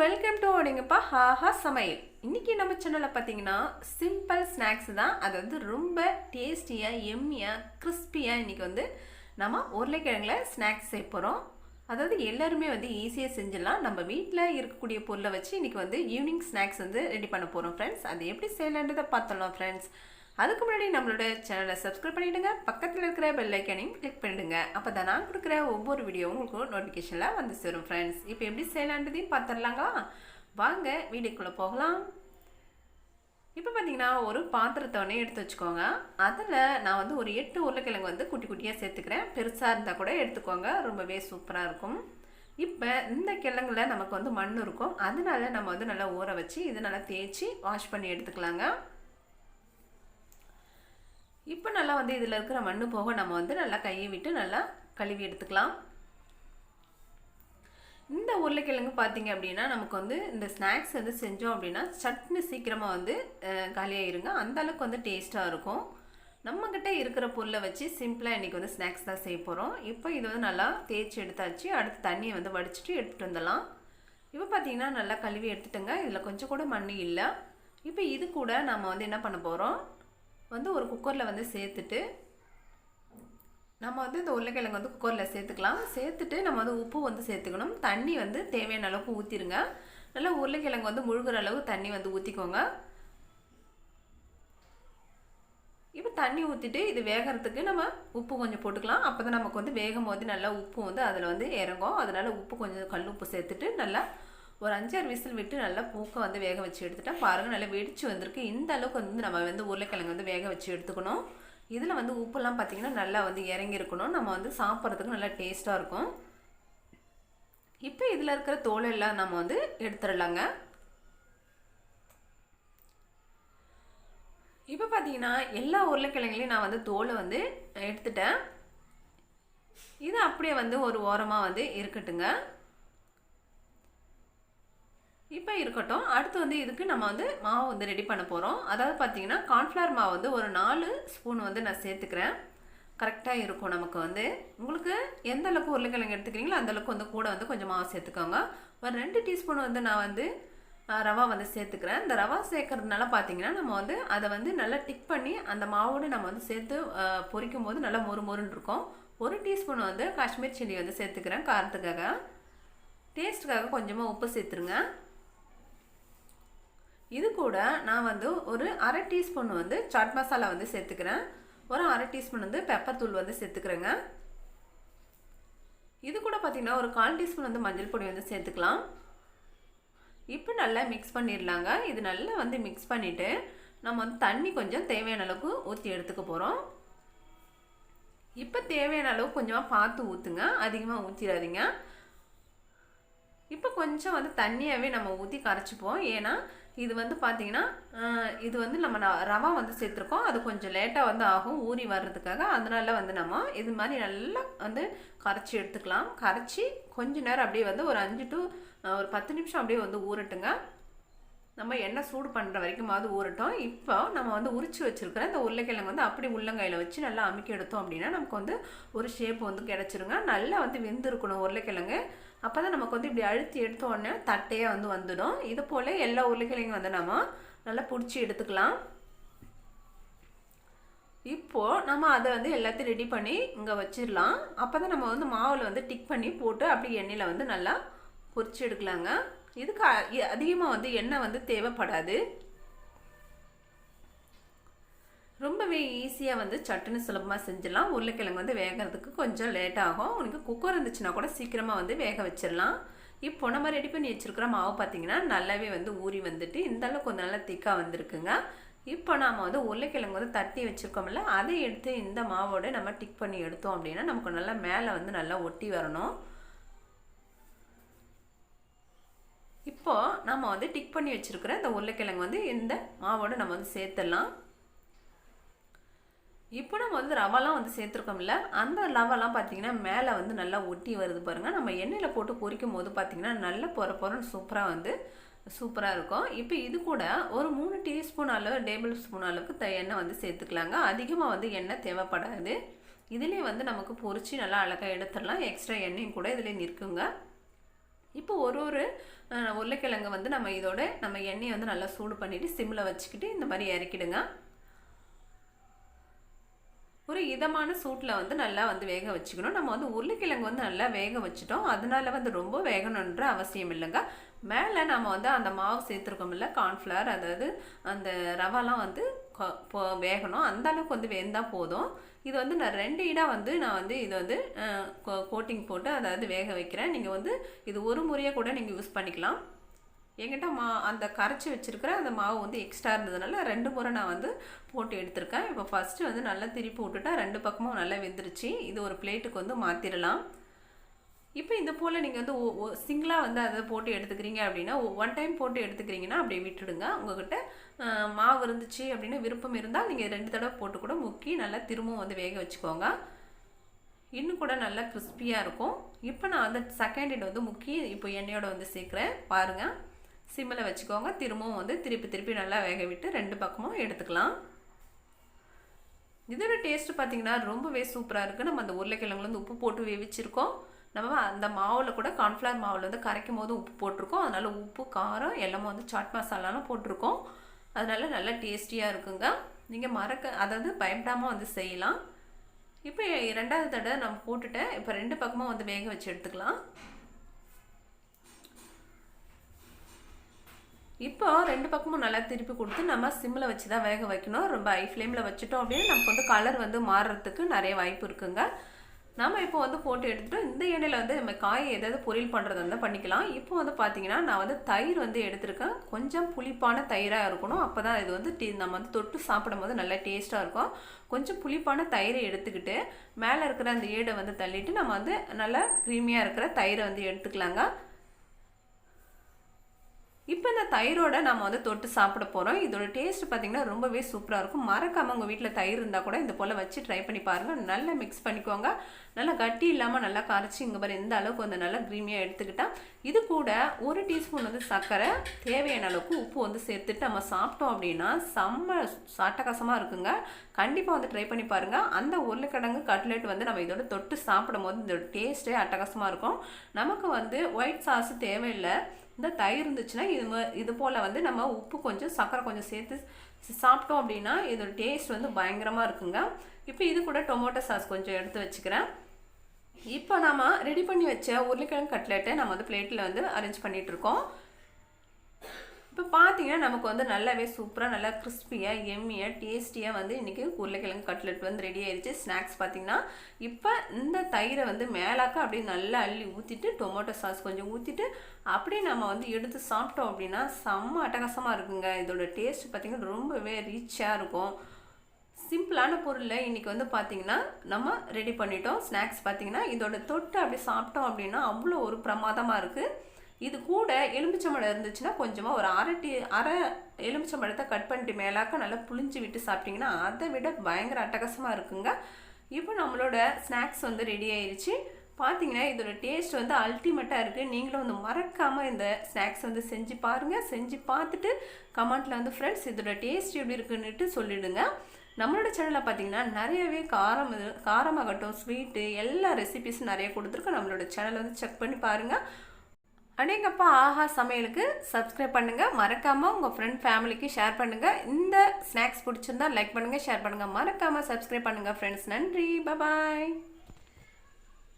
Welcome to ஓடிங்கப்பா haha சமையல். இன்னைக்கு நம்ம சேனலில் பார்த்தீங்கன்னா சிம்பிள் ஸ்நாக்ஸ் தான். அது வந்து ரொம்ப டேஸ்டியாக எம்மியாக கிறிஸ்பியாக இன்றைக்கி வந்து நம்ம உருளைக்கிழங்குல ஸ்நாக்ஸ் செய்ய போகிறோம் அதாவது எல்லாருமே வந்து ஈஸியாக செஞ்சிடலாம். நம்ம வீட்டில் இருக்கக்கூடிய பொருளை வச்சு இன்றைக்கி வந்து ஈவினிங் ஸ்நாக்ஸ் வந்து ரெடி பண்ண போகிறோம் ஃப்ரெண்ட்ஸ் அது எப்படி செய்யலான்றதை பார்த்தலாம் ஃப்ரெண்ட்ஸ் அதுக்கு முன்னாடி நம்மளோட சேனலை சப்ஸ்கிரைப் பண்ணிவிடுங்க பக்கத்தில் இருக்கிற பெல் ஐக்கனையும் கிளிக் பண்ணிவிடுங்க அப்போ தான் நான் கொடுக்குற ஒவ்வொரு வீடியோவும் உங்களுக்கு நோட்டிஃபிகேஷனில் வந்து சேரும் ஃப்ரெண்ட்ஸ் இப்போ எப்படி செய்யலான்றதையும் பார்த்துடலாங்களா? வாங்க வீடியோக்குள்ளே போகலாம். இப்போ பார்த்தீங்கன்னா ஒரு பாத்திரத்தை ஒன்றே எடுத்து வச்சுக்கோங்க. அதில் நான் வந்து ஒரு எட்டு உருளைக்கிழங்கு வந்து குட்டி குட்டியாக சேர்த்துக்கிறேன். பெருசாக இருந்தால் கூட எடுத்துக்கோங்க. ரொம்பவே சூப்பராக இருக்கும். இப்போ இந்த கிழங்குல நமக்கு வந்து மண் இருக்கும். அதனால நம்ம வந்து நல்லா ஊற வச்சு இதை நல்லா தேய்ச்சி வாஷ் பண்ணி எடுத்துக்கலாங்க. இப்போ நல்லா வந்து இதில் இருக்கிற மண்ணு போக நம்ம வந்து நல்லா கையை விட்டு நல்லா கழுவி எடுத்துக்கலாம். இந்த உருளைக்கிழங்கு பார்த்தீங்க அப்படின்னா நமக்கு வந்து இந்த ஸ்நாக்ஸ் வந்து செஞ்சோம் அப்படின்னா சட்னி சீக்கிரமாக வந்து காலியாயிருங்க. அந்த அளவுக்கு வந்து டேஸ்ட்டாக இருக்கும். நம்மக்கிட்ட இருக்கிற பொருளை வச்சு சிம்பிளாக இன்றைக்கி வந்து ஸ்நாக்ஸ் தான் செய்ய போகிறோம் இப்போ இது வந்து நல்லா தேய்ச்சி எடுத்தாச்சு. அடுத்து தண்ணியை வந்து வடிச்சிட்டு எடுத்துகிட்டு வந்துடலாம். இப்போ பார்த்தீங்கன்னா நல்லா கழுவி எடுத்துட்டுங்க. இதில் கொஞ்சம் கூட மண் இல்லை. இப்போ இது கூட நம்ம வந்து என்ன பண்ண போகிறோம் வந்து ஒரு குக்கரில் வந்து சேர்த்துட்டு நம்ம வந்து இந்த உருளைக்கிழங்கு வந்து குக்கரில் சேர்த்துக்கலாம். சேர்த்துட்டு நம்ம வந்து உப்பு வந்து சேர்த்துக்கணும். தண்ணி வந்து தேவையான அளவுக்கு ஊற்றிடுங்க நல்லா உருளைக்கிழங்கு வந்து முழுகிற அளவு தண்ணி வந்து ஊற்றிக்கோங்க இப்போ தண்ணி ஊற்றிட்டு இது வேகிறதுக்கு நம்ம உப்பு கொஞ்சம் போட்டுக்கலாம். அப்போ தான் நமக்கு வந்து வேகும் போது நல்லா உப்பு வந்து அதில் வந்து இறங்கும். அதனால் உப்பு கொஞ்சம் கல் உப்பு சேர்த்துட்டு நல்லா ஒரு அஞ்சாறு விசில் விட்டு நல்லா பூக்கை வந்து வேக வச்சு எடுத்துட்டேன் பாருங்கள் நல்லா வெடிச்சு வந்திருக்கு. இந்த அளவுக்கு வந்து நம்ம வந்து உருளைக்கிழங்கு வந்து வேக வச்சு எடுத்துக்கணும். இதில் வந்து உப்புலாம் பார்த்திங்கன்னா நல்லா வந்து இறங்கியிருக்கணும். நம்ம வந்து சாப்பிட்றதுக்கு நல்லா டேஸ்ட்டாக இருக்கும். இப்போ இதில் இருக்கிற தோலெல்லாம் நம்ம வந்து எடுத்துடலாங்க. இப்போ பார்த்தீங்கன்னா எல்லா உருளைக்கிழங்குலையும் நான் வந்து தோலை வந்து எடுத்துட்டேன். இது அப்படியே வந்து ஒரு ஓரமாக வந்து இருக்கட்டுங்க. இப்போ இருக்கட்டும். அடுத்து வந்து இதுக்கு நம்ம வந்து மாவு வந்து ரெடி பண்ண போகிறோம் அதாவது பார்த்தீங்கன்னா கார்ன்ஃப்ளவர் மாவு வந்து ஒரு நாலு ஸ்பூன் வந்து நான் சேர்த்துக்கிறேன். கரெக்டாக இருக்கும் நமக்கு வந்து. உங்களுக்கு எந்த அளவுக்கு உருளைக்கிழங்கு எடுத்துக்கிறீங்களோ அந்தளவுக்கு வந்து கூட வந்து கொஞ்சம் மாவு சேர்த்துக்கோங்க. ஒரு ரெண்டு டீஸ்பூன் வந்து நான் வந்து ரவா வந்து சேர்த்துக்கிறேன். இந்த ரவா சேர்க்கறதுனால பார்த்தீங்கன்னா நம்ம வந்து அதை வந்து நல்லா டிக் பண்ணி அந்த மாவோடு நம்ம வந்து சேர்த்து பொரிக்கும் போது நல்லா மொறு மொறுன்னு இருக்கும். ஒரு டீஸ்பூன் வந்து காஷ்மீர் சில்லி வந்து சேர்த்துக்கிறேன் காரத்துக்காக. டேஸ்ட்டுக்காக கொஞ்சமாக உப்பு சேர்த்துருங்க. இது கூட நான் வந்து ஒரு அரை டீஸ்பூன் வந்து சாட் மசாலா வந்து சேர்த்துக்கிறேன். ஒரு அரை டீஸ்பூன் வந்து பெப்பர் தூள் வந்து சேர்த்துக்கிறேங்க. இது கூட பார்த்திங்கன்னா ஒரு கால் டீஸ்பூன் வந்து மஞ்சள் பொடி வந்து சேர்த்துக்கலாம். இப்போ நல்லா மிக்ஸ் பண்ணிடலாங்க. இது நல்லா வந்து மிக்ஸ் பண்ணிவிட்டு நம்ம வந்து தண்ணி கொஞ்சம் தேவையான அளவுக்கு ஊற்றி எடுத்துக்க போகிறோம் இப்போ தேவையான அளவு கொஞ்சமாக பார்த்து ஊற்றுங்க அதிகமாக ஊற்றிடாதீங்க இப்போ கொஞ்சம் வந்து தண்ணியாகவே நம்ம ஊற்றி கரைச்சிப்போம். ஏன்னா இது வந்து பார்த்திங்கன்னா இது வந்து நம்ம ரவா வந்து சேர்த்துருக்கோம். அது கொஞ்சம் லேட்டாக வந்து ஆகும் ஊறி வர்றதுக்காக. அதனால வந்து நம்ம இது மாதிரி நல்லா வந்து கரைச்சி எடுத்துக்கலாம். கரைச்சி கொஞ்ச நேரம் அப்படியே வந்து ஒரு அஞ்சு டு ஒரு பத்து நிமிஷம் அப்படியே வந்து ஊறட்டுங்க. நம்ம எண்ணெய் சூடு பண்ணுற வரைக்குமாவது ஊறட்டும். இப்போ நம்ம வந்து உரிச்சு வச்சுருக்கிற இந்த உருளைக்கிழங்கு வந்து அப்படி உள்ளங்கையில் வச்சு நல்லா அமுக்கி எடுத்தோம் அப்படின்னா நமக்கு வந்து ஒரு ஷேப் வந்து கிடச்சிருங்க. நல்லா வந்து வெந்திருக்கணும் உருளைக்கிழங்கு. அப்போ தான் நமக்கு வந்து இப்படி அழுத்தி எடுத்த உடனே தட்டையாக வந்து வந்துடும். இது போல் எல்லா உருளைக்கிழங்கும் வந்து நம்ம நல்லா பிடிச்சி எடுத்துக்கலாம். இப்போது நம்ம அதை வந்து எல்லாத்தையும் ரெடி பண்ணி இங்கே வச்சிடலாம். அப்போ தான் நம்ம வந்து மாவில் வந்து டிக் பண்ணி போட்டு அப்படி எண்ணெயில் வந்து நல்லா பொரிச்சு எடுக்கலாங்க. இதுக்கு அதிகமாக வந்து எண்ணெய் வந்து தேவைப்படாது. ரொம்பவே ஈஸியாக வந்து சட்டுன்னு சுலபமாக செஞ்சிடலாம். உருளைக்கிழங்கு வந்து வேகிறதுக்கு கொஞ்சம் லேட் ஆகும். உனக்கு குக்கர் இருந்துச்சுன்னா கூட சீக்கிரமாக வந்து வேக வச்சிடலாம். இப்போ நம்ம ரெடி பண்ணி வச்சுருக்கிற மாவு பார்த்திங்கன்னா நல்லாவே வந்து ஊறி வந்துட்டு இந்த அளவுக்கு கொஞ்சம் நல்லா திக்காக வந்திருக்குங்க. இப்போ நாம் வந்து உருளைக்கிழங்கு வந்து தட்டி வச்சுருக்கோம்ல அதை எடுத்து இந்த மாவோடு நம்ம டிக் பண்ணி எடுத்தோம் அப்படின்னா நமக்கு நல்லா மேலே வந்து நல்லா ஒட்டி வரணும். இப்போது நம்ம வந்து டிக் பண்ணி வச்சுருக்கிற இந்த உருளைக்கிழங்கு வந்து இந்த மாவோடு நம்ம வந்து சேர்த்துடலாம். இப்போ நம்ம வந்து ரவாலாம் வந்து சேர்த்துருக்கோம்ல அந்த ரவாலாம் பார்த்திங்கன்னா மேலே வந்து நல்லா ஒட்டி வருது பாருங்கள் நம்ம எண்ணெயில் போட்டு பொரிக்கும் போது பார்த்திங்கன்னா நல்ல பொற பொறன்னு சூப்பராக வந்து சூப்பராக இருக்கும். இப்போ இது கூட ஒரு மூணு டீஸ்பூன் அளவு டேபிள் ஸ்பூன் அளவுக்கு த எண்ணெய் வந்து சேர்த்துக்கலாங்க. அதிகமாக வந்து எண்ணெய் தேவைப்படாது. இதுலேயே வந்து நமக்கு பொறிச்சு நல்லா அழகாக எடுத்துடலாம். எக்ஸ்ட்ரா எண்ணெயும் கூட இதில் நிற்குங்க. இப்போ ஒரு ஒரு உருளைக்கிழங்கு வந்து நம்ம இதோட நம்ம எண்ணெயை வந்து நல்லா சூடு பண்ணிவிட்டு சிம்மில் வச்சுக்கிட்டு இந்த மாதிரி இறக்கிடுங்க. ஒரு இதமான சூட்டில் வந்து நல்லா வந்து வேக வச்சுக்கணும். நம்ம வந்து உருளைக்கிழங்கு வந்து நல்லா வேக வச்சுட்டோம். அதனால வந்து ரொம்ப வேகணுன்ற அவசியம் இல்லைங்க. மேலே நம்ம வந்து அந்த மாவு சேர்த்துருக்கோம் இல்லை கார்ன்ஃப்ளவர் அதாவது அந்த ரவாலாம் வந்து வேகணும். அந்தளவுக்கு வந்து வெந்தால் போதும். இது வந்து நான் ரெண்டு இடாக வந்து நான் வந்து இது வந்து கோட்டிங் போட்டு அதாவது வேக வைக்கிறேன். நீங்கள் வந்து இது ஒரு முறையாக கூட நீங்கள் யூஸ் பண்ணிக்கலாம். என்கிட்ட மா அந்த கரைச்சி வச்சுருக்கிற அந்த மாவு வந்து எக்ஸ்ட்ரா இருந்ததுனால ரெண்டு முறை நான் வந்து போட்டு எடுத்திருக்கேன். இப்போ ஃபஸ்ட்டு வந்து நல்லா திருப்பி விட்டுட்டா ரெண்டு பக்கமும் நல்லா வெந்துருச்சு. இது ஒரு பிளேட்டுக்கு வந்து மாற்றிடலாம் இப்போ இந்த போல் நீங்கள் வந்து சிங்கிளாக வந்து அதை போட்டு எடுத்துக்கிறீங்க அப்படின்னா ஒன் டைம் போட்டு எடுத்துக்கிறீங்கன்னா அப்படியே விட்டுடுங்க. உங்ககிட்ட மாவு இருந்துச்சு அப்படின்னு விருப்பம் இருந்தால் நீங்கள் ரெண்டு தடவை போட்டு கூட முக்கி நல்லா திரும்பவும் வந்து வேக வச்சுக்கோங்க. இன்னும் கூட நல்லா கிறிஸ்பியாக இருக்கும். இப்போ நான் வந்து செகண்ட் இட் வந்து முக்கி இப்போ எண்ணெயோட வந்து சேர்க்குறேன். பாருங்கள் சிம்மில் வச்சுக்கோங்க. திரும்பவும் வந்து திருப்பி திருப்பி நல்லா வேக விட்டு ரெண்டு பக்கமும் எடுத்துக்கலாம். இதோட டேஸ்ட்டு பார்த்தீங்கன்னா ரொம்பவே சூப்பராக இருக்குது நம்ம அந்த உருளைக்கிழங்குலேருந்து உப்பு போட்டு வேவிச்சிருக்கோம். நம்ம அந்த மாவில் கூட கார்ன்ஃப்ளவர் மாவில் வந்து கரைக்கும் போது உப்பு போட்டிருக்கோம். அதனால் உப்பு காரம் எல்லாமே வந்து சாட் மசாலாலாம் போட்டிருக்கோம். அதனால நல்லா டேஸ்டியாக இருக்குங்க. நீங்கள் மறக்க அதாவது பயப்படாமல் வந்து செய்யலாம். இப்போ ரெண்டாவது தடவை நம்ம போட்டுட்டேன். இப்போ ரெண்டு பக்கமும் வந்து வேக வச்சு எடுத்துக்கலாம். இப்போ ரெண்டு பக்கமும் நல்லா திருப்பி கொடுத்து நம்ம சிம்மில் வச்சு தான் வேக வைக்கணும். ரொம்ப ஹை ஃப்ளேமில் வச்சுட்டோம் அப்படின்னா நமக்கு வந்து கலர் வந்து மாறுறதுக்கு நிறைய வாய்ப்பு இருக்குங்க. நம்ம இப்போ வந்து போட்டு எடுத்துகிட்டோம் இந்த எண்ணெயில் வந்து நம்ம காய் ஏதாவது பொரியல் பண்ணுறது இருந்தால் பண்ணிக்கலாம். இப்போ வந்து பார்த்தீங்கன்னா நான் வந்து தயிர் வந்து எடுத்திருக்கேன். கொஞ்சம் புளிப்பான தயிராக இருக்கணும். அப்போ தான் இது வந்து டீ நம்ம வந்து தொட்டு சாப்பிடும் போது நல்லா டேஸ்ட்டாக இருக்கும். கொஞ்சம் புளிப்பான தயிரை எடுத்துக்கிட்டு மேலே இருக்கிற அந்த ஏடை வந்து தள்ளிட்டு நம்ம வந்து நல்லா க்ரீமியாக இருக்கிற தயிரை வந்து எடுத்துக்கலாங்க. இப்போ இந்த தயிரோட நம்ம வந்து தொட்டு சாப்பிட போகிறோம் இதோட டேஸ்ட் பார்த்தீங்கன்னா ரொம்பவே சூப்பராக இருக்கும். மறக்காமல் உங்கள் வீட்டில் தயிர் இருந்தால் கூட இந்த போல் வச்சு ட்ரை பண்ணி பாருங்கள் நல்லா மிக்ஸ் பண்ணிக்கோங்க. நல்லா கட்டி இல்லாமல் நல்லா கரைச்சி இங்கே பாரு இந்த அளவுக்கு வந்து நல்லா க்ரீமியாக எடுத்துக்கிட்டால் இது கூட ஒரு டீஸ்பூன் வந்து சர்க்கரை தேவையான அளவுக்கு உப்பு வந்து சேர்த்துட்டு நம்ம சாப்பிட்டோம் அப்படின்னா செம்ம சாட்டகாசமாக இருக்குங்க. கண்டிப்பாக வந்து ட்ரை பண்ணி பாருங்கள் அந்த உருளைக்கிழங்கு கட்லெட் வந்து நம்ம இதோட தொட்டு சாப்பிடும் போது இதோட டேஸ்ட்டே அட்டகாசமாக இருக்கும். நமக்கு வந்து ஒயிட் சாஸ் தேவையில்லை. இந்த தயிர் இருந்துச்சுன்னா இது ம- இது போல் வந்து நம்ம உப்பு கொஞ்சம் சர்க்கரை கொஞ்சம் சேர்த்து சாப்பிட்டோம் அப்படின்னா இதோட டேஸ்ட் வந்து பயங்கரமாக இருக்குங்க. இப்போ இது கூட டொமேட்டோ சாஸ் கொஞ்சம் எடுத்து வச்சுக்கிறேன். இப்போ நாம் ரெடி பண்ணி வச்ச உருளைக்கிழங்கு கட்லெட்டை நம்ம வந்து பிளேட்டில் வந்து அரேஞ்ச் பண்ணிகிட்ருக்கோம் இருக்கோம். இப்போ பார்த்தீங்கன்னா நமக்கு வந்து நல்லாவே சூப்பராக நல்லா கிறிஸ்பியாக எம்மியாக டேஸ்டியாக வந்து இன்றைக்கி உருளைக்கிழங்கு கட்லெட் வந்து ரெடி ஆயிடுச்சு ஸ்நாக்ஸ் பார்த்தீங்கன்னா இப்போ இந்த தயிரை வந்து மேலாக்க அப்படியே நல்லா அள்ளி ஊற்றிட்டு டொமேட்டோ சாஸ் கொஞ்சம் ஊற்றிட்டு அப்படியே நம்ம வந்து எடுத்து சாப்பிட்டோம் அப்படின்னா செம்ம அட்டகாசமாக இருக்குங்க. இதோட டேஸ்ட் பார்த்தீங்கன்னா ரொம்பவே ரிச்சாக இருக்கும். சிம்பிளான பொருளில் இன்றைக்கி வந்து பார்த்தீங்கன்னா நம்ம ரெடி பண்ணிட்டோம். ஸ்நாக்ஸ் பார்த்திங்கன்னா இதோட தொட்டு அப்படி சாப்பிட்டோம் அப்படின்னா அவ்வளோ ஒரு பிரமாதமாக இருக்குது இது கூட எலுமிச்சம்பழம் இருந்துச்சுன்னா கொஞ்சமாக ஒரு அரை டீ அரை எலுமிச்சம்பழத்தை கட் பண்ணிட்டு மேலாக்க நல்லா புளிஞ்சு விட்டு சாப்பிட்டிங்கன்னா அதை விட பயங்கர அட்டகாசமாக இருக்குங்க. இப்போ நம்மளோட ஸ்நாக்ஸ் வந்து ரெடி ஆயிடுச்சு பார்த்தீங்கன்னா இதோட டேஸ்ட் வந்து அல்டிமேட்டாக இருக்குது நீங்களும் வந்து மறக்காமல் இந்த ஸ்நாக்ஸ் வந்து செஞ்சு பாருங்கள் செஞ்சு பார்த்துட்டு கமெண்ட்டில் வந்து ஃப்ரெண்ட்ஸ் இதோட டேஸ்ட் எப்படி இருக்குன்னுட்டு சொல்லிவிடுங்க நம்மளோட சேனலில் பார்த்தீங்கன்னா நிறையவே காரம் காரமாகட்டும் ஸ்வீட்டு எல்லா ரெசிபிஸும் நிறைய கொடுத்துருக்கோம். நம்மளோட சேனலை வந்து செக் பண்ணி பாருங்கள் அடேங்கப்பா ஆஹா சமையலுக்கு சப்ஸ்கிரைப் பண்ணுங்கள் மறக்காமல் உங்கள் ஃப்ரெண்ட் ஃபேமிலிக்கு ஷேர் பண்ணுங்கள் இந்த ஸ்நாக்ஸ் பிடிச்சிருந்தா லைக் பண்ணுங்கள் ஷேர் பண்ணுங்கள் மறக்காமல் சப்ஸ்கிரைப் பண்ணுங்கள் ஃப்ரெண்ட்ஸ் நன்றி. பபாய்